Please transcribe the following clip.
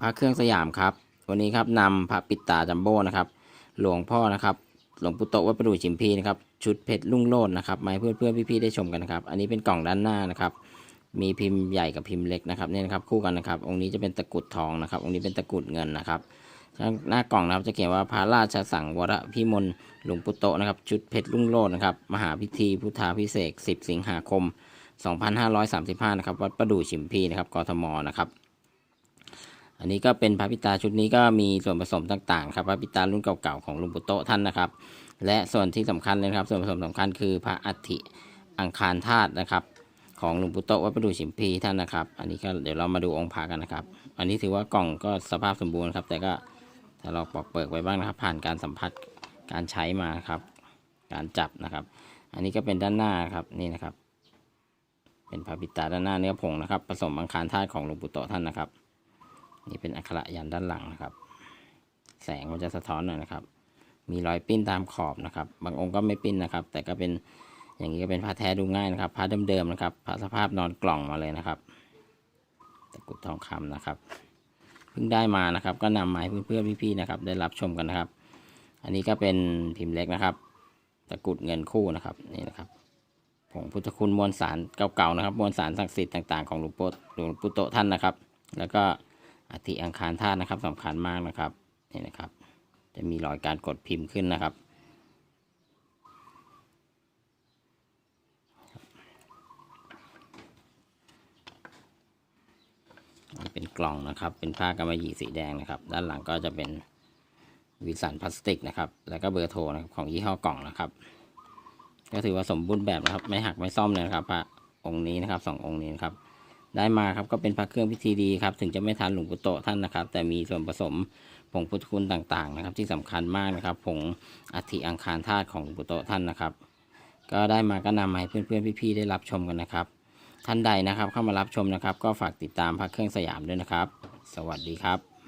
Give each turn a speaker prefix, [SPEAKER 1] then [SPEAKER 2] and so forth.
[SPEAKER 1] พระเครื่องสยามครับวันนี้ครับนำพระปิตาจัมโบ้นะครับ หลวงพ่อนะครับ หลวงปู่โตวัดประดู่ชิมพีนะครับ ชุดเพชรลุ่งโลดนะครับมาเพื่อนเพื่อนพี่ๆได้ชมกันนะครับ อันนี้เป็นกล่องด้านหน้านะครับ มีพิมพ์ใหญ่กับพิมพ์เล็กนะครับเนี่ยนะครับคู่กันนะครับ องค์นี้จะเป็นตะกรุดทองนะครับ องค์นี้เป็นตะกรุดเงินนะครับหน้ากล่องนะครับจะเขียนว่าพระราชสังวรพิมลหลวงปู่โตนะครับ ชุดเพชรลุ่งโลดนะครับ มหาพิธีพุทธาพิเศษ 10 สิงหาคม 2535 นะครับ วัดประดู่ชิมพีนะครับ กทม นะครับ อันนี้ก็เป็นพระปิตาชุดนี้ก็มีส่วนผสมต่างๆครับพระปิตารุ่นเก่าๆของหลวงปู่โตท่านนะครับ และส่วนที่สำคัญเลยนะครับ ส่วนผสมสำคัญคือพระอัฐิอังคารธาตุนะครับ ของหลวงปู่โตวัดประดู่ชิมพีท่านนะครับ อันนี้ก็เดี๋ยวเรามาดูองค์พระกันนะครับ อันนี้ถือว่ากล่องก็สภาพสมบูรณ์ครับ แต่ก็ถ้าเราปอกเปิกไว้บ้างนะครับ ผ่านการสัมผัสการใช้มาครับ การจับนะครับ อันนี้ก็เป็นด้านหน้าครับนี่นะครับ เป็นพระปิตาด้านหน้าเนื้อผงนะครับ ผสมอังคารธาตุของหลวงปู่โตท่านนะครับ นี่เป็นอักขระยันด้านหลังนะครับ แสงมันจะสะท้อนหน่อยนะครับ มีรอยปิ้นตามขอบนะครับ บางองค์ก็ไม่ปิ้นนะครับ แต่ก็เป็นอย่างนี้ก็เป็นผ้าแท้ดูง่ายนะครับผ้าเดิมๆนะครับผ้าสภาพนอนกล่องมาเลยนะครับตะกรุดทองคำนะครับเพิ่งได้มานะครับ ก็นำมาให้เพื่อนๆพี่ๆนะครับ ได้รับชมกันนะครับ อันนี้ก็เป็นพิมพ์เล็กนะครับ ตะกรุดเงินคู่นะครับนี่นะครับผงพุทธคุณมวลสารเก่าๆนะครับ มวลสารศักดิ์สิทธิ์ต่างๆของหลวงปู่หลวงปู่โตท่านนะครับ แล้วก็ อธิอังคารธาตุนะครับสำคัญมากนะครับนี่นะครับ จะมีรอยการกดพิมพ์ขึ้นนะครับ เป็นกล่องนะครับ เป็นผ้ากำมะหยี่สีแดงนะครับ ด้านหลังก็จะเป็นวิสันพลาสติกนะครับ แล้วก็เบอร์โทรนะครับของยี่ห้อกล่องนะครับ ก็ถือว่าสมบูรณ์แบบนะครับ ไม่หักไม่ซ่อมเลยนะครับพระองค์นี้นะครับสององค์นี้นะครับ ได้มาครับก็เป็นพระเครื่องพิธีดีครับ ถึงจะไม่ทานหลวงปู่โตท่านนะครับ แต่มีส่วนผสมผงพุทธคุณต่างๆนะครับ ที่สำคัญมากนะครับผงอัฐิอังคารธาตุของหลวงปู่โตท่านนะครับ ก็ได้มาก็นำมาให้เพื่อนๆพี่ๆได้รับชมกันนะครับ ท่านใดนะครับเข้ามารับชมนะครับ ก็ฝากติดตามพระเครื่องสยามด้วยนะครับ สวัสดีครับ